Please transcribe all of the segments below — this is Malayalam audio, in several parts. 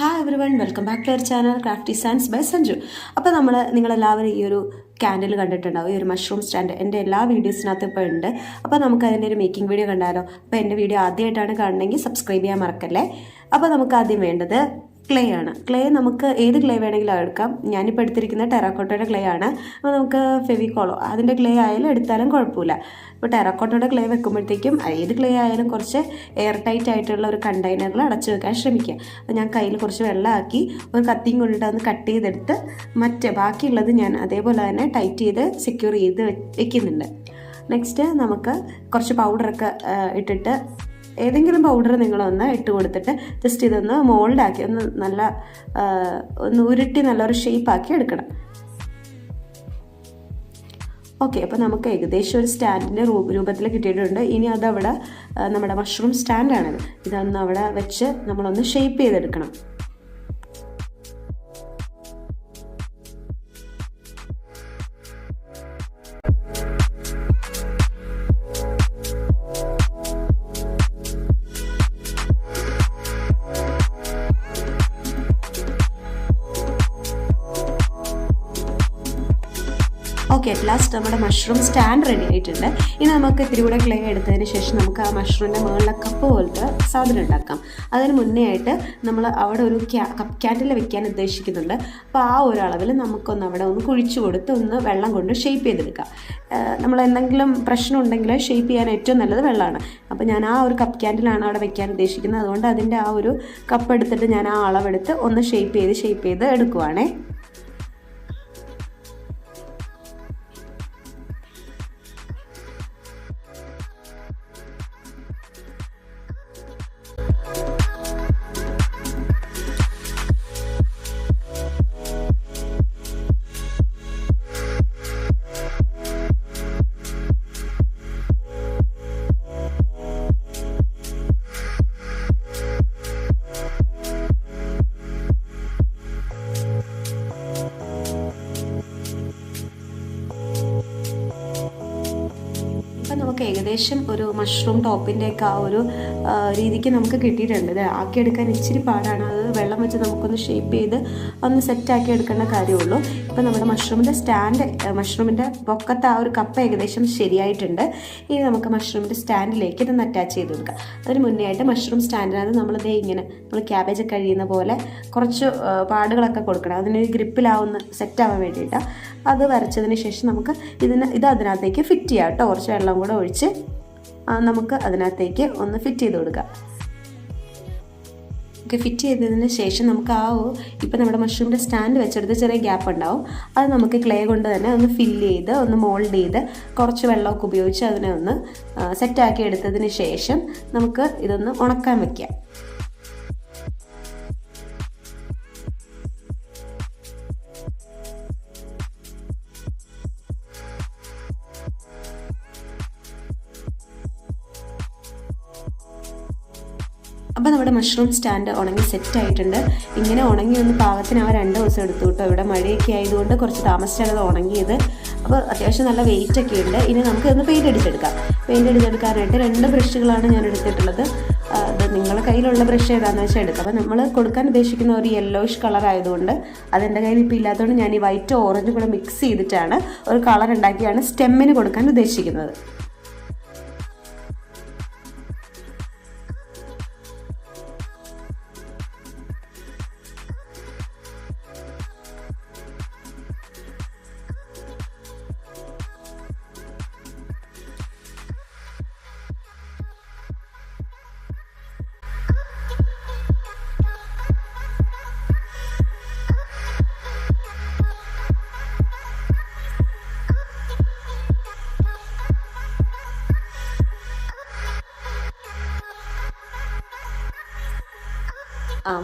Hi everyone welcome back to our channel crafty science by Sanju അപ്പോൾ നമ്മൾ നിങ്ങളെല്ലാവരും ഈ ഒരു ക്യാൻഡിൽ കണ്ടിട്ടുണ്ടാവും ഈ ഒരു മഷ്റൂം സ്റ്റാൻഡ് എന്റെ എല്ലാ വീഡിയോസിനകത്ത് ഇപ്പോൾ ഉണ്ട്. അപ്പോൾ നമുക്ക് അതിന്റെ ഒരു മേക്കിംഗ് വീഡിയോ കണ്ടാലോ. അപ്പോൾ എന്റെ വീഡിയോ ആദ്യമായിട്ടാണ് കാണണമെങ്കിൽ സബ്സ്ക്രൈബ് ചെയ്യാൻ മറക്കല്ലേ? അപ്പോൾ നമുക്ക് ആദ്യം വേണ്ടത് ക്ലേ ആണ്. ക്ലേ നമുക്ക് ഏത് ക്ലേ വേണമെങ്കിലും എടുക്കാം. ഞാനിപ്പോൾ എടുത്തിരിക്കുന്ന ടെറാക്കോട്ടയുടെ ക്ലേ ആണ്. അപ്പോൾ നമുക്ക് ഫെവിക്കോളോ അതിന്റെ ക്ലേ ആയാലും എടുത്താലും കുഴപ്പമില്ല. ഇപ്പോൾ ടെറാക്കോട്ടയുടെ ക്ലേ വെക്കുമ്പോഴത്തേക്കും ഏത് ക്ലേ ആയാലും കുറച്ച് എയർ ടൈറ്റ് ആയിട്ടുള്ള ഒരു കണ്ടെയ്നറിൽ അടച്ചു വെക്കാൻ ശ്രമിക്കുക. അപ്പോൾ ഞാൻ കയ്യിൽ കുറച്ച് വെള്ളമാക്കി ഒരു കത്തിയും കൊണ്ടിട്ട് കട്ട് ചെയ്തെടുത്ത് മറ്റേ ബാക്കിയുള്ളത് ഞാൻ അതേപോലെ തന്നെ ടൈറ്റ് ചെയ്ത് സെക്യൂർ ചെയ്ത് വെക്കുന്നുണ്ട്. നെക്സ്റ്റ് നമുക്ക് കുറച്ച് പൗഡറൊക്കെ ഇട്ടിട്ട് ഏതെങ്കിലും പൗഡർ നിങ്ങളൊന്ന് ഇട്ട് കൊടുത്തിട്ട് ജസ്റ്റ് ഇതൊന്ന് മോൾഡാക്കി ഒന്ന് നല്ല ഒന്ന് ഉരുട്ടി നല്ലൊരു ഷേപ്പാക്കി എടുക്കണം. ഓക്കെ അപ്പോൾ നമുക്ക് ഏകദേശം ഒരു സ്റ്റാൻഡിന്റെ രൂപത്തിൽ കിട്ടിയിട്ടുണ്ട്. ഇനി അതവിടെ നമ്മുടെ മഷ്റൂം സ്റ്റാൻഡാണ് ഇതൊന്ന് അവിടെ വെച്ച് നമ്മളൊന്ന് ഷേപ്പ് ചെയ്തെടുക്കണം. ഓക്കെ അറ്റ് ലാസ്റ്റ് നമ്മുടെ മഷ്റൂം സ്റ്റാൻഡ് റെഡി ആയിട്ടുണ്ട്. ഇനി നമുക്ക് ഇത്തിരി കൂടെ ക്ലേ എടുത്തതിന് ശേഷം നമുക്ക് ആ മഷ്റൂമിന്റെ മുകളിലെ കപ്പ് പോലത്തെ സാധനം ഉണ്ടാക്കാം. അതിന് മുന്നേ ആയിട്ട് നമ്മൾ അവിടെ ഒരു കപ്പ് ക്യാൻഡിൽ വെക്കാൻ ഉദ്ദേശിക്കുന്നുണ്ട്. അപ്പോൾ ആ ഒരു അളവിൽ നമുക്കൊന്ന് അവിടെ ഒന്ന് കുഴിച്ചു കൊടുത്ത് ഒന്ന് വെള്ളം കൊണ്ട് ഷേപ്പ് ചെയ്തെടുക്കാം. നമ്മൾ എന്തെങ്കിലും പ്രശ്നം ഉണ്ടെങ്കിൽ ഷേപ്പ് ചെയ്യാൻ ഏറ്റവും നല്ലത് വെള്ളമാണ് അപ്പോൾ ഞാൻ ആ ഒരു കപ്പ് ക്യാൻഡിലാണ് അവിടെ വെക്കാൻ ഉദ്ദേശിക്കുന്നത്. അതുകൊണ്ട് അതിന്റെ ആ ഒരു കപ്പ് എടുത്തിട്ട് ഞാൻ ആ അളവെടുത്ത് ഒന്ന് ഷേപ്പ് ചെയ്ത് ഷേപ്പ് ചെയ്ത് എടുക്കുവാണേ. നമുക്ക് ഏകദേശം ഒരു മഷ്റൂം ടോപ്പിന്റെയൊക്കെ ആ ഒരു രീതിക്ക് നമുക്ക് കിട്ടിയിട്ടുണ്ട് ഇത് ആക്കിയെടുക്കാൻ ഇച്ചിരി പാടാണ്. അത് വെള്ളം വെച്ച് നമുക്കൊന്ന് ഷേപ്പ് ചെയ്ത് ഒന്ന് സെറ്റാക്കി എടുക്കേണ്ട കാര്യമുള്ളൂ. ഇപ്പം നമ്മുടെ മഷ്റൂമിന്റെ സ്റ്റാൻഡ് മഷ്റൂമിന്റെ പൊക്കത്ത് ആ ഒരു കപ്പ് ഏകദേശം ശരിയായിട്ടുണ്ട്. ഇനി നമുക്ക് മഷ്റൂമിന്റെ സ്റ്റാൻഡിലേക്ക് ഇതൊന്ന് അറ്റാച്ച് ചെയ്ത് കൊടുക്കാം. അതിന് മുന്നേ ആയിട്ട് മഷ്റൂം സ്റ്റാൻഡിനകത്ത് നമ്മളിതേ ഇങ്ങനെ നമ്മൾ ക്യാബേജ് കഴിയുന്ന പോലെ കുറച്ച് പാടുകളൊക്കെ കൊടുക്കണം. അതിന് ഗ്രിപ്പിലാവുന്ന സെറ്റാവാൻ വേണ്ടിയിട്ടാണ് അത് വരച്ചതിന് ശേഷം നമുക്ക് ഇതിന് ഇത് അതിനകത്തേക്ക് ഫിറ്റ് ചെയ്യാം കേട്ടോ. കുറച്ച് വെള്ളം കൂടെ ഒഴിച്ച് നമുക്ക് അതിനകത്തേക്ക് ഒന്ന് ഫിറ്റ് ചെയ്ത് കൊടുക്കാം. ഒക്കെ ഫിറ്റ് ചെയ്തതിന് ശേഷം നമുക്ക് ആ ഇപ്പം നമ്മുടെ മഷ്റൂമിന്റെ സ്റ്റാൻഡ് വെച്ചെടുത്ത് ചെറിയ ഗ്യാപ്പ് ഉണ്ടാവും. അത് നമുക്ക് ക്ലേ കൊണ്ട് തന്നെ ഒന്ന് ഫില്ല് ചെയ്ത് ഒന്ന് മോൾഡ് ചെയ്ത് കുറച്ച് വെള്ളമൊക്കെ ഉപയോഗിച്ച് അതിനെ ഒന്ന് സെറ്റാക്കി എടുത്തതിന് ശേഷം നമുക്ക് ഇതൊന്ന് ഉണക്കാൻ വയ്ക്കാം അപ്പോൾ നമ്മുടെ മഷ്റൂം സ്റ്റാൻഡ് ഉണങ്ങി സെറ്റ് ആയിട്ടുണ്ട്. ഇങ്ങനെ ഉണങ്ങി ഒന്ന് പാകത്തിന് ആ രണ്ട് ദിവസം എടുത്തു കേട്ടോ. ഇവിടെ മഴയൊക്കെ ആയതുകൊണ്ട് കുറച്ച് താമസിച്ചാണ് അത് ഉണങ്ങിയത്. അപ്പോൾ അത്യാവശ്യം നല്ല വെയിറ്റ് ഒക്കെ ഉണ്ട്. ഇനി നമുക്ക് ഒന്ന് പെയിന്റ് അടിച്ചെടുക്കാം. പെയിന്റ് അടിച്ചെടുക്കാനായിട്ട് രണ്ട് ബ്രഷുകളാണ് ഞാൻ എടുത്തിട്ടുള്ളത്. അത് നിങ്ങളുടെ കയ്യിലുള്ള ബ്രഷ് ഏതാണെന്ന് വെച്ചാൽ എടുക്കുക അപ്പോൾ നമ്മൾ കൊടുക്കാൻ ഉദ്ദേശിക്കുന്ന ഒരു യെല്ലോയിഷ് കളർ ആയതുകൊണ്ട് അതെന്റെ കയ്യിൽ ഇപ്പോൾ ഇല്ലാത്തതുകൊണ്ട് ഞാൻ ഈ വൈറ്റ് ഓറഞ്ചും കൂടെ മിക്സ് ചെയ്തിട്ടാണ് ഒരു കളർ ഉണ്ടാക്കിയാണ് സ്റ്റെമ്മിന് കൊടുക്കാൻ ഉദ്ദേശിക്കുന്നത്.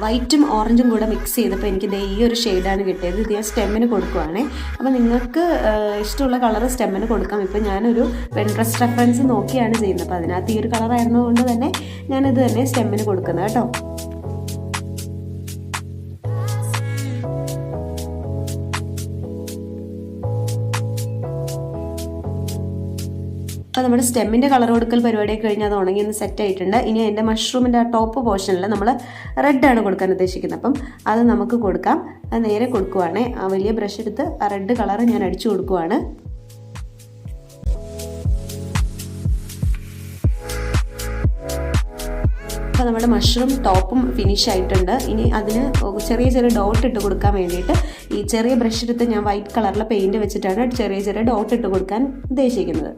വൈറ്റും ഓറഞ്ചും കൂടെ മിക്സ് ചെയ്തപ്പോൾ എനിക്ക് ദേ ഈ ഒരു ഷെയ്ഡാണ് കിട്ടിയത്. ഇത് ഞാൻ സ്റ്റെമ്മിന് കൊടുക്കുവാണേ. അപ്പോൾ നിങ്ങൾക്ക് ഇഷ്ടമുള്ള കളർ സ്റ്റെമ്മിന് കൊടുക്കാം. ഇപ്പോൾ ഞാനൊരു പെൻട്രസ്റ്റ് റെഫറൻസ് നോക്കിയാണ് ചെയ്യുന്നത്. അപ്പോൾ അതിനകത്ത് ഈ ഒരു കളറായിരുന്നതുകൊണ്ട് തന്നെ ഞാനിത് തന്നെ സ്റ്റെമ്മിന് കൊടുക്കുന്നത് കേട്ടോ. അപ്പോൾ നമ്മുടെ സ്റ്റെമ്മിന്റെ കളർ കൊടുക്കൽ പരിപാടി കഴിഞ്ഞ് അത് ഉണങ്ങി ഒന്ന് സെറ്റ് ആയിട്ടുണ്ട്. ഇനി അതിന്റെ മഷ്റൂമിന്റെ ആ ടോപ്പ് പോർഷനിൽ നമ്മൾ റെഡാണ് കൊടുക്കാൻ ഉദ്ദേശിക്കുന്നത്. അപ്പം അത് നമുക്ക് കൊടുക്കാം. അത് നേരെ കൊടുക്കുവാണേ. ആ വലിയ ബ്രഷ് എടുത്ത് ആ റെഡ് കളർ ഞാൻ അടിച്ചു കൊടുക്കുവാണ്. അപ്പോൾ നമ്മുടെ മഷ്റൂം ടോപ്പും ഫിനിഷ് ആയിട്ടുണ്ട്. ഇനി അതിന് ചെറിയ ചെറിയ ഡോട്ട് ഇട്ട് കൊടുക്കാൻ വേണ്ടിയിട്ട് ഈ ചെറിയ ബ്രഷ് എടുത്ത് ഞാൻ വൈറ്റ് കളറിലെ പെയിന്റ് വെച്ചിട്ടാണ് ചെറിയ ചെറിയ ഡോട്ട് ഇട്ട് കൊടുക്കാൻ ഉദ്ദേശിക്കുന്നത്.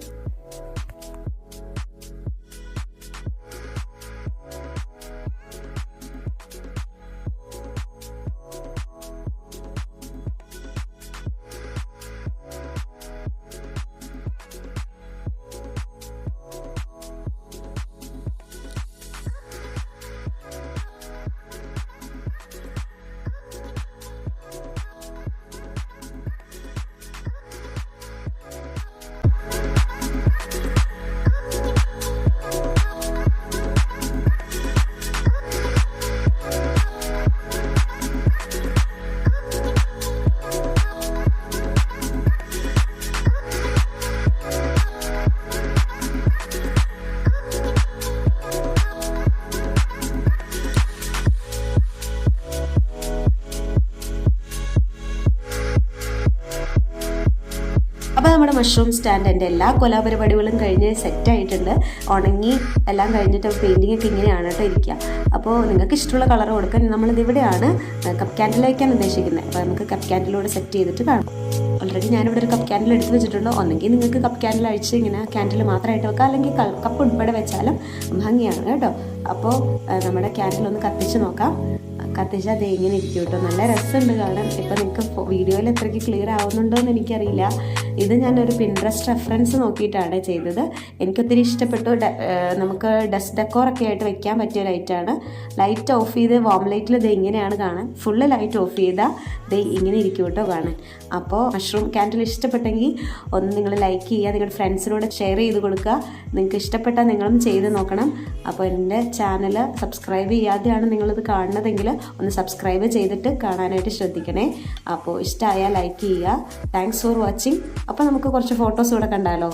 നമ്മുടെ മഷ്റൂം സ്റ്റാൻഡ് എന്റെ എല്ലാ കൊലാപരിപാടികളും കഴിഞ്ഞ് സെറ്റ് ആയിട്ടുണ്ട്. ഉണങ്ങി എല്ലാം കഴിഞ്ഞിട്ട് പെയിന്റിംഗ് ഒക്കെ ഇങ്ങനെയാണ് കേട്ടോ ഇരിക്കുക. അപ്പോൾ നിങ്ങൾക്ക് ഇഷ്ടമുള്ള കളർ കൊടുക്കാൻ നമ്മളിത് ഇവിടെയാണ് കപ്പ് ക്യാൻഡിൽ വയ്ക്കാൻ ഉദ്ദേശിക്കുന്നത്. അപ്പോൾ നമുക്ക് കപ്പ് ക്യാൻഡിലൂടെ സെറ്റ് ചെയ്തിട്ട് കാണാം. ഓൾറെഡി ഞാനിവിടെ ഒരു കപ്പ് ക്യാൻഡിൽ എടുത്ത് വെച്ചിട്ടുണ്ട്. ഒന്നെങ്കിൽ നിങ്ങൾക്ക് കപ്പ് ക്യാൻഡിൽ അഴിച്ച് ഇങ്ങനെ ക്യാൻഡിൽ മാത്രമായിട്ട് വെക്കാം. അല്ലെങ്കിൽ കപ്പ് ഉൾപ്പെടെ വെച്ചാലും ഭംഗിയാണ് കേട്ടോ. അപ്പോൾ നമ്മുടെ ക്യാൻഡിൽ ഒന്ന് കത്തിച്ച് നോക്കാം. കത്തിച്ചാൽ അത് എങ്ങനെ ഇരിക്കും കേട്ടോ. നല്ല രസമുണ്ട് കാരണം ഇപ്പം നിങ്ങൾക്ക് വീഡിയോയിൽ എത്രയ്ക്ക് ക്ലിയർ ആവുന്നുണ്ടോ എന്ന് എനിക്കറിയില്ല. ഇത് ഞാനൊരു പിൻട്രസ്റ്റ് റെഫറൻസ് നോക്കിയിട്ടാണ് ചെയ്തത്. എനിക്കൊത്തിരി ഇഷ്ടപ്പെട്ടു. നമുക്ക് ഡസ്റ്റ് ഡെക്കോറൊക്കെ ആയിട്ട് വെക്കാൻ പറ്റിയ ലൈറ്റാണ് ലൈറ്റ് ഓഫ് ചെയ്ത് വാം ലൈറ്റിൽ ഇത് ഇങ്ങനെയാണ് കാണാൻ. ഫുള്ള് ലൈറ്റ് ഓഫ് ചെയ്താൽ ഇത് ഇങ്ങനെ ഇരിക്കും കേട്ടോ കാണാൻ. അപ്പോൾ മഷ്റൂം ക്യാൻഡിൽ ഇഷ്ടപ്പെട്ടെങ്കിൽ ഒന്ന് നിങ്ങൾ ലൈക്ക് ചെയ്യുക നിങ്ങളുടെ ഫ്രണ്ട്സിനോട് ഷെയർ ചെയ്ത് കൊടുക്കുക. നിങ്ങൾക്ക് ഇഷ്ടപ്പെട്ടാൽ നിങ്ങളും ചെയ്ത് നോക്കണം. അപ്പോൾ എന്റെ ചാനൽ സബ്സ്ക്രൈബ് ചെയ്യാതെയാണ് നിങ്ങളിത് കാണുന്നതെങ്കിൽ ഒന്ന് സബ്സ്ക്രൈബ് ചെയ്തിട്ട് കാണാനായിട്ട് ശ്രദ്ധിക്കണേ. അപ്പോൾ ഇഷ്ടമായാൽ ലൈക്ക് ചെയ്യുക. താങ്ക്സ് ഫോർ വാച്ചിങ് അപ്പോൾ നമുക്ക് കുറച്ച് ഫോട്ടോസ് കൂടെ കണ്ടാലോ?